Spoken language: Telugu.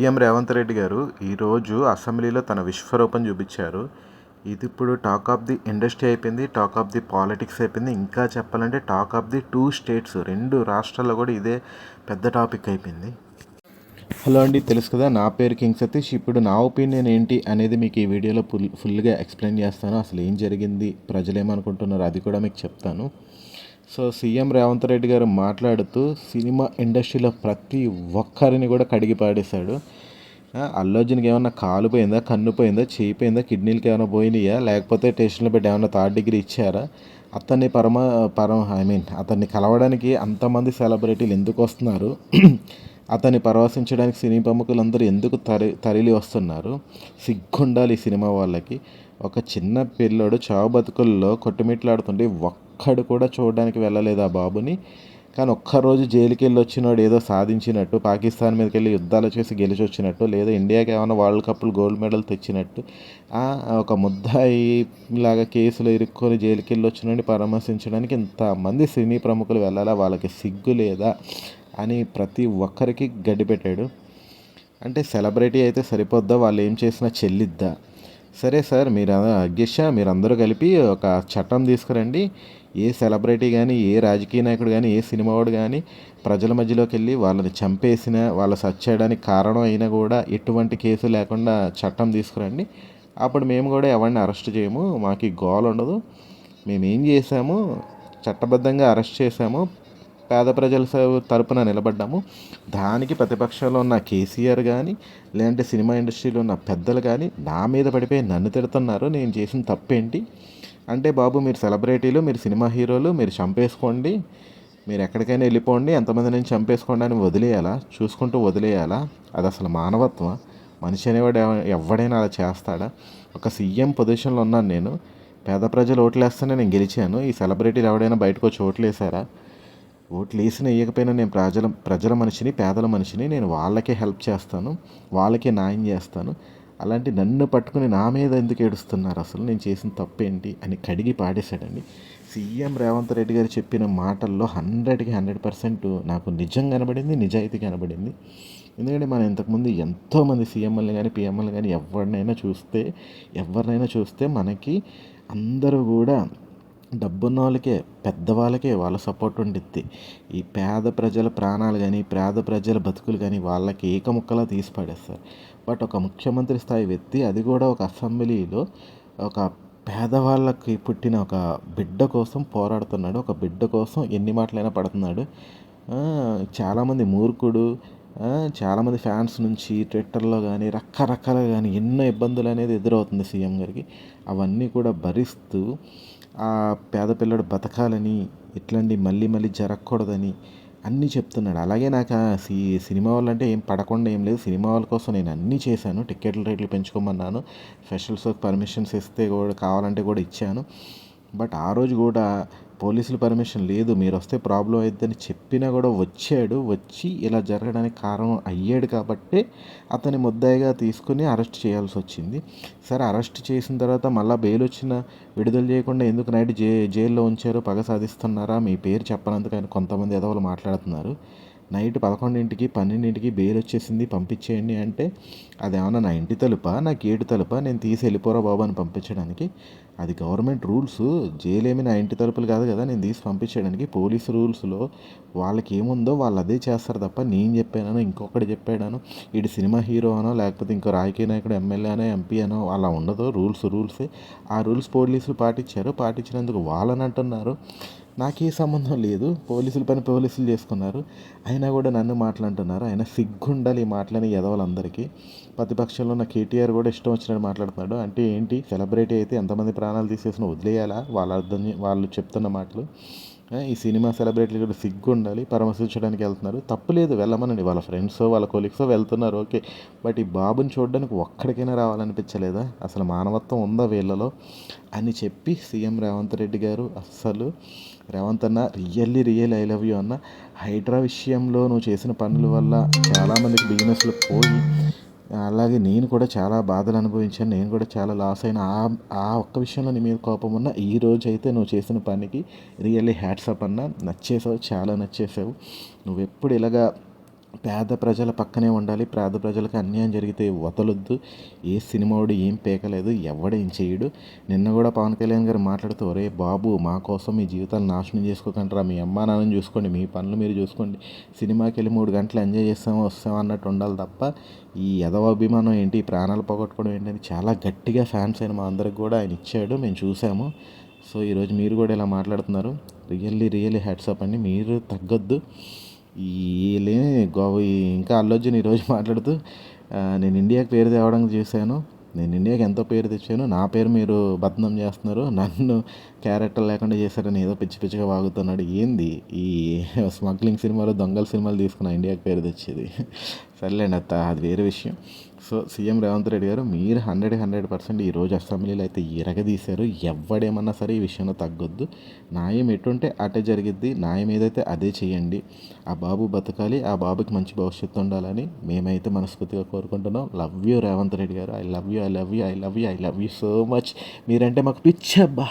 సీఎం రేవంత్ రెడ్డి గారు ఈరోజు అసెంబ్లీలో తన విశ్వరూపం చూపించారు. ఇది ఇప్పుడు టాక్ ఆఫ్ ది ఇండస్ట్రీ అయిపోయింది టాక్ ఆఫ్ ది పాలిటిక్స్ అయిపోయింది. ఇంకా చెప్పాలంటే talk of the two states రెండు రాష్ట్రాల్లో కూడా ఇదే పెద్ద టాపిక్ అయిపోయింది. హలో అండి తెలుసు కదా నా పేరు కింగ్ సతీష్. ఇప్పుడు నా ఒపీనియన్ ఏంటి అనేది మీకు ఈ వీడియోలో ఫుల్ ఫుల్గా ఎక్స్ప్లెయిన్ చేస్తాను. అసలు ఏం జరిగింది ప్రజలు ఏమనుకుంటున్నారు అది కూడా మీకు చెప్తాను. సో సీఎం రేవంత్ రెడ్డి గారు మాట్లాడుతూ సినిమా ఇండస్ట్రీలో ప్రతి ఒక్కరిని కూడా కడిగి పాడేశాడు ఆ, అర్జున్కి ఏమన్నా కాలు పోయిందా కన్ను పోయిందా చేయి పోయిందా కిడ్నీలకి ఏమైనా పోయినాయా లేకపోతే టెస్టులు పెట్టి ఏమైనా థర్డ్ డిగ్రీ ఇచ్చారా? అతన్ని పరమ పరమ ఐ మీన్ అతన్ని కలవడానికి అంతమంది సెలబ్రిటీలు ఎందుకు వస్తున్నారు? అతన్ని పరవశించడానికి సినీ ప్రముఖులందరూ ఎందుకు తరి తరలి వస్తున్నారు? సిగ్గుండాలి ఈ సినిమా వాళ్ళకి. ఒక చిన్న పిల్లోడు చావు బతుకుల్లో కొట్టుమిట్లాడుతుంటే ఒక్కడు కూడా చూడడానికి వెళ్ళలేదు ఆ బాబుని. కానీ ఒక్కరోజు జైలుకి వెళ్ళి వచ్చినాడు ఏదో సాధించినట్టు పాకిస్తాన్ మీదకి వెళ్ళి యుద్ధాలు చేసి గెలిచి వచ్చినట్టు లేదా ఇండియాకి ఏమైనా వరల్డ్ కప్లు గోల్డ్ మెడల్ తెచ్చినట్టు ఒక ముద్దాయి లాగా కేసులో ఇరుక్కొని జైలుకి వెళ్ళి వచ్చినని పరామర్శించడానికి ఇంతమంది సినీ ప్రముఖులు వెళ్ళాలా? వాళ్ళకి సిగ్గు లేదా? అని ప్రతి ఒక్కరికి గడ్డి పెట్టాడు అంటే సెలబ్రిటీ అయితే సరిపోద్దా? వాళ్ళు ఏం చేసినా చెల్లిద్దా? సరే సార్ మీరు అధ్యక్ష మీరందరూ కలిపి ఒక చట్టం తీసుకురండి. ఏ సెలబ్రిటీ కానీ ఏ రాజకీయ నాయకుడు కానీ ఏ సినిమా వాడు కానీ ప్రజల మధ్యలోకి వెళ్ళి వాళ్ళని చంపేసిన వాళ్ళ సచ్ చేయడానికి కారణం అయినా కూడా ఎటువంటి కేసు లేకుండా చట్టం తీసుకురండి. అప్పుడు మేము కూడా ఎవరిని అరెస్ట్ చేయము మాకు గోల్ ఉండదు. మేము ఏం చేసాము చట్టబద్ధంగా అరెస్ట్ చేసాము. పేద ప్రజల స- తరపున నిలబడ్డాము. దానికి ప్రతిపక్షంలో ఉన్న కేసీఆర్ కానీ లేదంటే సినిమా ఇండస్ట్రీలో ఉన్న పెద్దలు కానీ నా మీద పడిపోయి నన్ను తిడుతున్నారు. నేను చేసిన తప్పేంటి? అంటే బాబు మీరు సెలబ్రిటీలు మీరు సినిమా హీరోలు మీరు చంపేసుకోండి. మీరు ఎక్కడికైనా వెళ్ళిపోండి. ఎంతమంది నుంచి చంపేసుకోండి అని వదిలేయాలా? చూసుకుంటూ వదిలేయాలా? అది అసలు మానవత్వం మనిషి అనేవాడు ఎవ- ఎవడైనా అలా చేస్తాడా? ఒక సీఎం పొజిషన్లో ఉన్నాను నేను. పేద ప్రజలు ఓట్లేస్తేనే నేను గెలిచాను. ఈ సెలబ్రిటీలు ఎవడైనా బయటకు వచ్చి ఓట్లేసారా ఓట్లు వేసిన వేయకపోయినా నేను ప్రజల ప్రజల మనిషిని పేదల మనిషిని నేను వాళ్ళకే హెల్ప్ చేస్తాను వాళ్ళకే న్యాయం చేస్తాను. అలాంటి నన్ను పట్టుకుని నా మీద ఎందుకు ఏడుస్తున్నారు అసలు? నేను చేసిన తప్పేంటి? అని కడిగి పాడేశాడండి. సీఎం రేవంత్ రెడ్డి గారు చెప్పిన మాటల్లో హండ్రెడ్కి హండ్రెడ్ పర్సెంట్ నాకు నిజం కనబడింది నిజాయితీ కనబడింది. ఎందుకంటే మనం ఇంతకుముందు ఎంతోమంది సీఎంఎల్ని కానీ పిఎంఎల్ని కానీ ఎవరినైనా చూస్తే ఎవరినైనా చూస్తే మనకి అందరూ కూడా డబ్బున్న వాళ్ళకే పెద్దవాళ్ళకే వాళ్ళ సపోర్ట్ ఉండిద్ది. ఈ పేద ప్రజల ప్రాణాలు కానీ పేద ప్రజల బతుకులు కానీ వాళ్ళకి ఏకముక్కలా తీసి పడేస్తారు. బట్ ఒక ముఖ్యమంత్రి స్థాయి వ్యక్తి అది కూడా ఒక అసెంబ్లీలో ఒక పేదవాళ్ళకి పుట్టిన ఒక బిడ్డ కోసం పోరాడుతున్నాడు. ఒక బిడ్డ కోసం ఎన్ని మాటలైనా పడుతున్నాడు. చాలామంది మూర్ఖుడు చాలామంది ఫ్యాన్స్ నుంచి ట్విట్టర్లో కానీ రకరకాలుగా కానీ ఎన్నో ఇబ్బందులు అనేది ఎదురవుతుంది సీఎం గారికి. అవన్నీ కూడా భరిస్తూ ఆ పేద పిల్లడు బతకాలని ఇట్లాంటి మళ్ళీ మళ్ళీ జరగకూడదని అన్నీ చెప్తున్నాడు. అలాగే నాకు ఆ సి సినిమా వాళ్ళంటే ఏం పడకుండా ఏం లేదు. సినిమా వాళ్ళ కోసం నేను అన్నీ చేశాను. టికెట్ల రేట్లు పెంచుకోమన్నాను. స్పెషల్స్ పర్మిషన్స్ ఇస్తే కూడా కావాలంటే కూడా ఇచ్చాను. బట్ ఆ రోజు కూడా పోలీసుల పర్మిషన్ లేదు మీరు వస్తే ప్రాబ్లం అవుతుందని చెప్పినా కూడా వచ్చాడు. వచ్చి ఇలా జరగడానికి కారణం అయ్యాడు కాబట్టి అతని ముద్దాయిగా తీసుకుని అరెస్ట్ చేయాల్సి వచ్చింది. సరే అరెస్ట్ చేసిన తర్వాత మళ్ళీ బెయిల్ వచ్చిన విడుదల చేయకుండా ఎందుకు నైట్ జై జైల్లో ఉంచారు పగ సాధిస్తున్నారా? మీ పేరు చెప్పనందుకు ఆయన కొంతమంది ఎదవలు మాట్లాడుతున్నారు. నైట్ పదకొండింటికి పన్నెండింటికి బెయిల్ వచ్చేసింది పంపించేయండి అంటే అదేమన్నా నా ఇంటి తలుపా నా గేటు తలుపా నేను తీసి వెళ్ళిపోరా బాబు అని పంపించడానికి. అది గవర్నమెంట్ రూల్స్ జైలేమి నా ఇంటి తలుపులు కాదు కదా నేను తీసి పంపించడానికి పోలీస్ రూల్స్లో వాళ్ళకి ఏముందో వాళ్ళు అదే చేస్తారు తప్ప నేను చెప్పానో ఇంకొకటి చెప్పాడాను ఇటు సినిమా హీరో అనో లేకపోతే ఇంకో రాజకీయ నాయకుడు ఎమ్మెల్యే అనో ఎంపీ అనో అలా ఉండదు. రూల్స్ రూల్సే. ఆ రూల్స్ పోలీసులు పాటించారు. పాటించినందుకు వాళ్ళని అంటున్నారు. నాకే సంబంధం లేదు. పోలీసుల పని పోలీసులు చేసుకున్నారు. అయినా కూడా నన్ను మాట్లాడుతున్నారు. ఆయన సిగ్గుండాలి ఈ మాటలని ఎదవాళ్ళందరికీ ప్రతిపక్షంలో ఉన్న కేటీఆర్ కూడా ఇష్టం వచ్చినట్టు మాట్లాడుతున్నాడు. అంటే ఏంటి? సెలబ్రిటీ అయితే ఎంతమంది ప్రాణాలు తీసేసిన వదిలేయాలా? వాళ్ళ అర్థం వాళ్ళు చెప్తున్న మాటలు. ఈ సినిమా సెలబ్రిటీలు కూడా సిగ్గు ఉండాలి పరామర్శించడానికి వెళ్తున్నారు. తప్పులేదు వెళ్ళమనండి. వాళ్ళ ఫ్రెండ్స్ వాళ్ళ కొలీగ్స్ వెళ్తున్నారు ఓకే. బట్ ఈ బాబుని చూడడానికి ఒక్కడికైనా రావాలనిపించలేదా? అసలు మానవత్వం ఉందా వీళ్ళలో? అని చెప్పి సీఎం రేవంత్ రెడ్డి గారు అస్సలు రేవంత్ అన్న really real I love you అన్న హైడ్రా విషయంలో నువ్వు చేసిన పనుల వల్ల చాలామందికి బిజినెస్లు పోయి అలాగే నేను కూడా చాలా బాధలు అనుభవించాను. నేను కూడా చాలా లాస్ అయిన. ఆ ఆ ఒక్క విషయంలో నీ మీద కోపం ఉన్న ఈ రోజు అయితే నువ్వు చేసిన పనికి రియల్లీ హ్యాట్సప్ అన్న. నచ్చేసావు చాలా నచ్చేసావు. నువ్వు ఎప్పుడు ఇలాగా పేద ప్రజల పక్కనే ఉండాలి. పేద ప్రజలకు అన్యాయం జరిగితే వదలొద్దు. ఏ సినిమాడు ఏం పీకలేదు. ఎవడేం చేయడు. నిన్న కూడా పవన్ కళ్యాణ్ గారు మాట్లాడుతూ ఒరే బాబు మా కోసం మీ జీవితాలు నాశనం చేసుకోకంటారా మీ అమ్మా నాన్నని చూసుకోండి. మీ పనులు మీరు చూసుకోండి. సినిమాకి వెళ్ళి మూడు గంటలు ఎంజాయ్ చేస్తాము వస్తామో అన్నట్టు ఉండాలి తప్ప ఈ అభిమానం ఏంటి? ఈ ప్రాణాలు పోగొట్టుకోవడం ఏంటని చాలా గట్టిగా ఫ్యాన్స్ అయిన మా అందరికి కూడా ఆయన ఇచ్చాడు. మేము చూసాము. సో ఈరోజు మీరు కూడా ఇలా మాట్లాడుతున్నారు. రియల్లీ రియల్లీ హ్యాట్సప్ అండి. మీరు తగ్గొద్దు. ఈ గోవ ఇంకా అల్లొచ్చిన ఈరోజు మాట్లాడుతూ నేను ఇండియాకి పేరు తేవడానికి చూశాను. నేను ఇండియాకి ఎంతో పేరు తెచ్చాను. నా పేరు మీరు బదనం చేస్తున్నారు. నన్ను క్యారెక్టర్ లేకుండా చేశారని ఏదో పిచ్చి పిచ్చిగా వాగుతున్నాడు. ఏంది? ఈ స్మగ్లింగ్ సినిమాలు దొంగల సినిమాలు తీసుకున్న ఇండియాకి పేరు తెచ్చేది. సర్లేండి అత్త అది వేరే విషయం. సో సీఎం రేవంత్ రెడ్డి గారు మీరు హండ్రెడ్ హండ్రెడ్ పర్సెంట్ ఈరోజు అసెంబ్లీలో అయితే ఇరగదీశారు. ఎవడేమన్నా సరే ఈ విషయంలో తగ్గొద్దు. న్యాయం ఎటుంటే అటే జరిగిద్ది. న్యాయం ఏదైతే అదే చేయండి. ఆ బాబు బతకాలి. ఆ బాబుకి మంచి భవిష్యత్తు ఉండాలని మేమైతే మనస్ఫూర్తిగా కోరుకుంటున్నాం. Love you Revanth Reddy garu. I love you I love you I love you I love you so much మీరంటే మాకు పిచ్చబ్బా